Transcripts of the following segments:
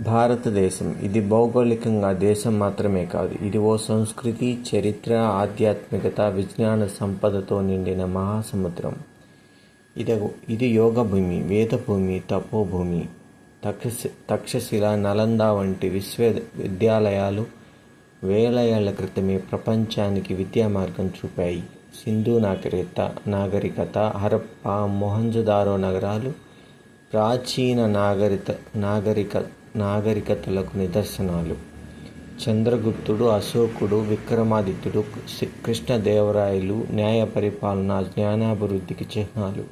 భారతదేశం. ఇది భౌగోళికంగా దేశం మాత్రమే కాదు ఇది ఓ సంస్కృతి చరిత్ర ఆధ్యాత్మికత విజ్ఞాన సంపదతో నిండిన మహాసముద్రం. ఇది ఇది యోగ భూమి వేదభూమి తపోభూమి తక్షశి తక్షశిల నలంద వంటి విశ్వవిద్యాలయాలు వేల ఏళ్ళ క్రితమే ప్రపంచానికి విద్యా మార్గం చూపాయి. సింధు నాగరికత నాగరికత హరప్ప మొహంజదారో నగరాలు ప్రాచీన నాగరిక నాగరిక నాగరికతలకు నిదర్శనాలు. చంద్రగుప్తుడు అశోకుడు విక్రమాదిత్యుడు కృష్ణదేవరాయలు న్యాయ పరిపాలన జ్ఞానాభివృద్ధికి చిహ్నాలు.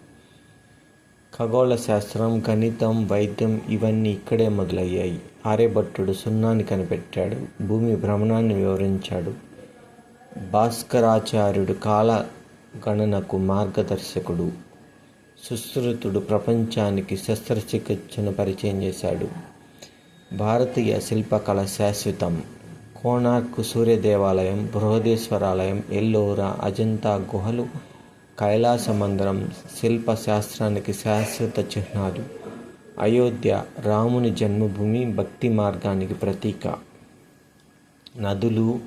ఖగోళ శాస్త్రం గణితం వైద్యం ఇవన్నీ ఇక్కడే మొదలయ్యాయి. ఆర్యభట్టుడు సున్నాని కనిపెట్టాడు భూమి భ్రమణాన్ని వివరించాడు. భాస్కరాచార్యుడు కాల గణనకు మార్గదర్శకుడు. సుశ్రుతుడు ప్రపంచానికి శస్త్రచికిత్సను పరిచయం చేశాడు. భారతీయ శిల్పకళ శాశ్వతం. కోణార్క్ సూర్య దేవాలయం బృహదేశ్వరాలయం ఎల్లోరా అజంతా గుహలు కైలాస మందిరం శిల్ప శాస్త్రానికి శాశ్వత చిహ్నాలు. అయోధ్య రాముని జన్మభూమి భక్తి మార్గానికి ప్రతీక. నదులు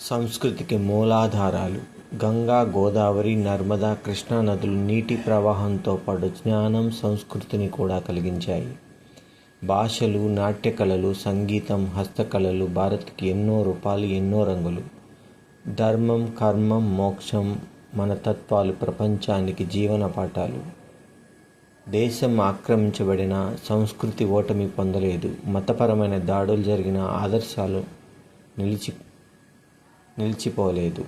సంస్కృతికి మూలాధారాలు. గంగా గోదావరి నర్మదా కృష్ణా నదులు నీటి ప్రవాహంతో పాటు జ్ఞానం సంస్కృతిని కూడా కలిగించాయి. భాషలు నాట్యకళలు సంగీతం హస్తకళలు భారత్కి ఎన్నో రూపాలు ఎన్నో రంగులు. ధర్మం కర్మం మోక్షం మన తత్వాలు ప్రపంచానికి జీవన పాఠాలు. దేశం ఆక్రమించబడిన సంస్కృతి ఓటమి పొందలేదు మతపరమైన దాడులు జరిగిన ఆదర్శాలు నిలిచి నిలిచిపోలేదు.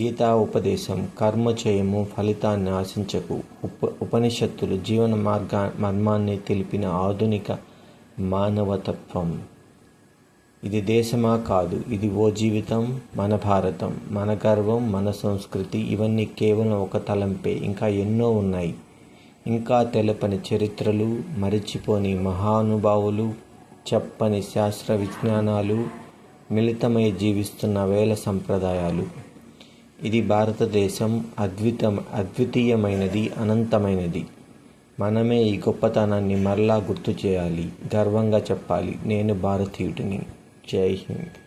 గీతా ఉపదేశం కర్మ చేయము ఫలితాన్ని ఆశించకు. ఉప ఉపనిషత్తులు జీవన మార్గ మర్మాన్ని తెలిపిన ఆధునిక మానవతత్వం. ఇది దేశమా కాదు ఇది ఓ జీవితం మన భారతం మన గర్వం మన సంస్కృతి ఇవన్నీ కేవలం ఒక తలంపే ఇంకా ఎన్నో ఉన్నాయి. ఇంకా తెలపని చరిత్రలు మరిచిపోని మహానుభావులు చెప్పని శాస్త్ర విజ్ఞానాలు మిళితమై జీవిస్తున్న వేల సంప్రదాయాలు. ఇది భారతదేశం అద్వితం అద్వితీయమైనది అనంతమైనది. మనమే ఈ గొప్పతనాన్ని మరలా గుర్తు చేయాలి గర్వంగా చెప్పాలి. నేను భారతీయుడిని. జై హింద్.